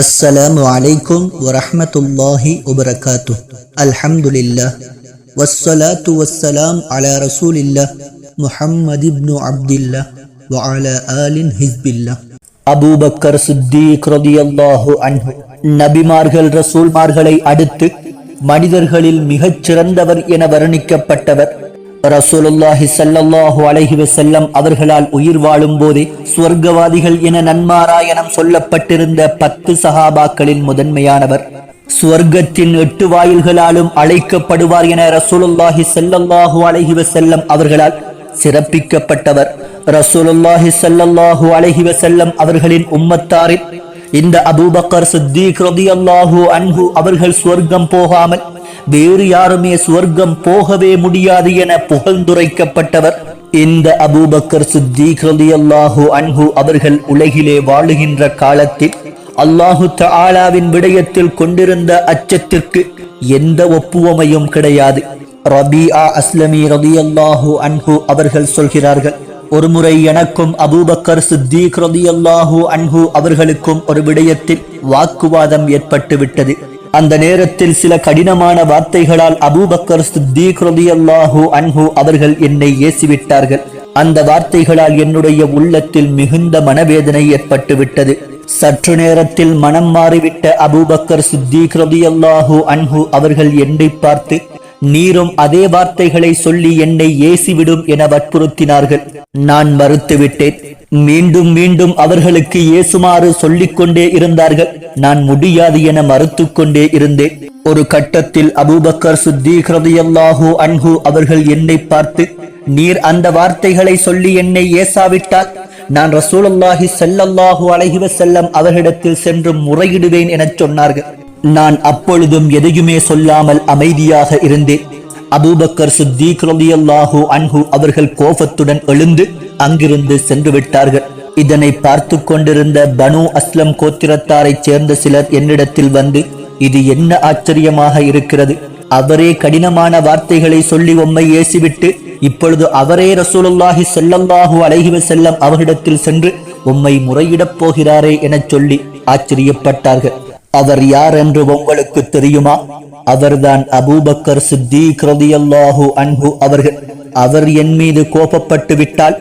அஸ்ஸலாமு அலைக்கும் வரஹமத்துல்லாஹி உபரகாத்து அல்ஹம்துலில்லா வஸ்ஸலாத்து வஸ்ஸலாம் அலா ரசூலில்லா முஹம்மது இப்னு அப்துல்லா வஅலா ஆலின் ஹிஸ்பில்லா அபூபக்கர் சித்தீக் ரதியல்லாஹு அன்ஹு. நபிமார்கள் ரசூல்மார்களை அடுத்து மனிதர்களில் மிகச் சிறந்தவர் என வர்ணிக்கப்பட்டவர் ரசூலுல்லாஹி சல்லல்லாஹு அலைஹி வசல்லம் அவர்களால் உயிர் வாழும் போதே சுவர்க்கவாதிகள் என நன்மாராயணம் சொல்லப்பட்டிருந்த பத்து சஹாபாக்களில் முதன்மையானவர். சுவர்க்கத்தின் எட்டு வாயில்களாலும் அழைக்கப்படுவார் என ரசூலுல்லாஹி சல்லல்லாஹு அலைஹி வசல்லம் அவர்களால் சிறப்பிக்கப்பட்டவர். ரசூலுல்லாஹி சல்லல்லாஹு அலைஹி வசல்லம் அவர்களின் உம்மத்தாரில் இந்த அபூபக்கர் சித்திக் ரலியல்லாஹு அன்ஹு அவர்கள் சுவர்க்கம் போகாமல் வேறு யாருமே சுவர்க்கம் போகவே முடியாது என புகழ்ந்துரைக்கப்பட்டவர் இந்த அபூபக்கர் சித்திக் அல்லாஹு அன்ஹு அவர்கள் உலகிலே வாழுகின்ற காலத்தில் அல்லாஹு தாலாவின் விடயத்தில் கொண்டிருந்த அச்சத்திற்கு எந்த ஒப்புவமையும் கிடையாது. ரபீஆ அஸ்லமி ரலியல்லாஹு அன்ஹு அவர்கள் சொல்கிறார்கள் ஒருமுறை எனக்கும் அபூபக்கர் சித்திக் ரலியல்லாஹு அன்ஹு அவர்களுக்கும் ஒரு விடயத்தில் வாக்குவாதம் ஏற்பட்டு விட்டது அந்த நேரத்தில் சில கடினமான வார்த்தைகளால் அபூபக்கர் சித்திக் ரலியல்லாஹு அன்ஹு அவர்கள் என்னை ஏசிவிட்டார்கள். அந்த வார்த்தைகளால் என்னுடைய உள்ளத்தில் மிகுந்த மனவேதனை ஏற்பட்டு விட்டது சற்று நேரத்தில் மனம் மாறிவிட்ட அபூபக்கர் சித்திக் ரலியல்லாஹு அன்ஹு அவர்கள் என்னை பார்த்து நீரும் அதே வார்த்தைகளை சொல்லி என்னை ஏசிவிடும் என வற்புறுத்தினார்கள். நான் மறுத்துவிட்டேன். மீண்டும் மீண்டும் அவர்களுக்கு ஏசுமாறு சொல்லிக் கொண்டே இருந்தார்கள். நான் முடியாது என மறுத்து கொண்டே இருந்தேன். ஒரு கட்டத்தில் அபூபக்கர் சித்திக் அன்ஹு அவர்கள் என்னை பார்த்து நீர் அந்த வார்த்தைகளை சொல்லி என்னை ஏசாவிட்டால் நான் ரசூலல்லாஹி செல்லல்லாஹு அலைஹி செல்லம் அவர்களிடத்தில் சென்று முறையிடுவேன் எனச் சொன்னார்கள். நான் அப்பொழுதும் எதையுமே சொல்லாமல் அமைதியாக இருந்தேன். அபூபக்கர் சுத்தீக் ரலியல்லாஹு அன்ஹு அவர்கள் கோபத்துடன் எழுந்து அங்கிருந்து சென்று விட்டார்கள். இதனை பார்த்து கொண்டிருந்த பனு அஸ்லம் கோத்திரத்தாரைச் சேர்ந்த சிலர் என்னிடத்தில் வந்து இது என்ன ஆச்சரியமாக இருக்கிறது? அவரே கடினமான வார்த்தைகளை சொல்லி உம்மை ஏசிவிட்டு இப்பொழுது அவரே ரசூலுல்லாஹி செல்லல்லாஹு அலைஹி செல்லம் அவரிடத்தில் சென்று உம்மை முறையிடப் போகிறாரே எனச் சொல்லி ஆச்சரியப்பட்டார்கள். அவர் யார் என்று உங்களுக்கு தெரியுமா? அவர்தான் அபூபக்கர் சித்திக் ரதியல்லாஹு அன்பு அவர்கள். அவர் என் மீது கோபப்பட்டு விட்டால்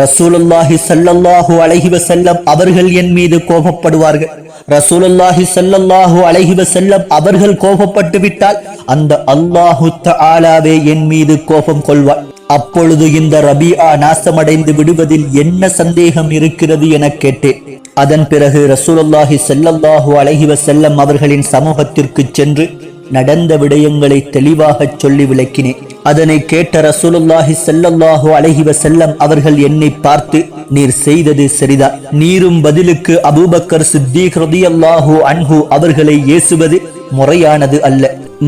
ரசூலுல்லாஹி சல்லல்லாஹு அலைஹி வஸல்லம் அவர்கள் என் மீது கோபப்படுவார்கள். ரசூலுல்லாஹி சல்லல்லாஹு அழகிவ செல்லம் அவர்கள் கோபப்பட்டு விட்டால் அந்த அல்லாஹு ஆலாவே என் மீது கோபம் கொள்வார். அப்பொழுது இந்த ரபியா நாசமடைந்து விடுவதில் என்ன சந்தேகம் இருக்கிறது என கேட்டேன். அதன் பிறகு ரசூலல்லாஹி செல்லல்லாஹு அழகிவ செல்லம் அவர்களின் சமூகத்திற்கு சென்று நடந்த விடயங்களை தெளிவாகச் சொல்லி விளக்கினேன். அதனை கேட்ட ரசூலுல்லாஹி செல்லல்லாஹு அழகிவ செல்லம் அவர்கள் என்னை பார்த்து நீர் செய்தது சரிதான் நீரும் பதிலுக்கு அபூபக்கர் சித்திக் ரலியல்லாஹு அன்ஹு அவர்களை ஏசுவது முறையானது அல்ல.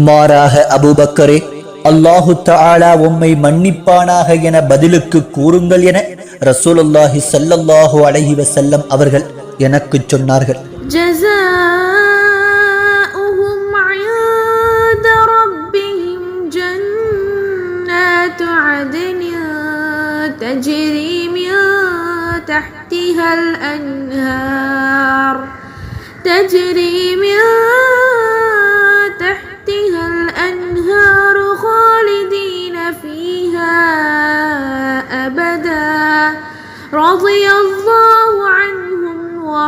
மாறாக அபூபக்கரே அல்லாஹு தாலா உம்மை மன்னிப்பானாக என பதிலுக்கு கூறுங்கள் என ரசூலுல்லாஹி செல்லல்லாஹு அலைஹி செல்லம் அவர்கள் எனக்கு சொன்னார்கள் جزاؤهم عند ربهم جنات عدن تجري من تحتها الأنهار تجري من تحتها الأنهار خالدين فيها أبدا رضي الله عنهم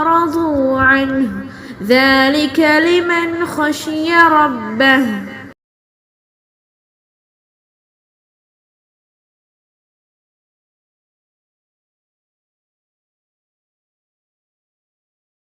ورضوا عنه. ذلك لمن خشي ربه.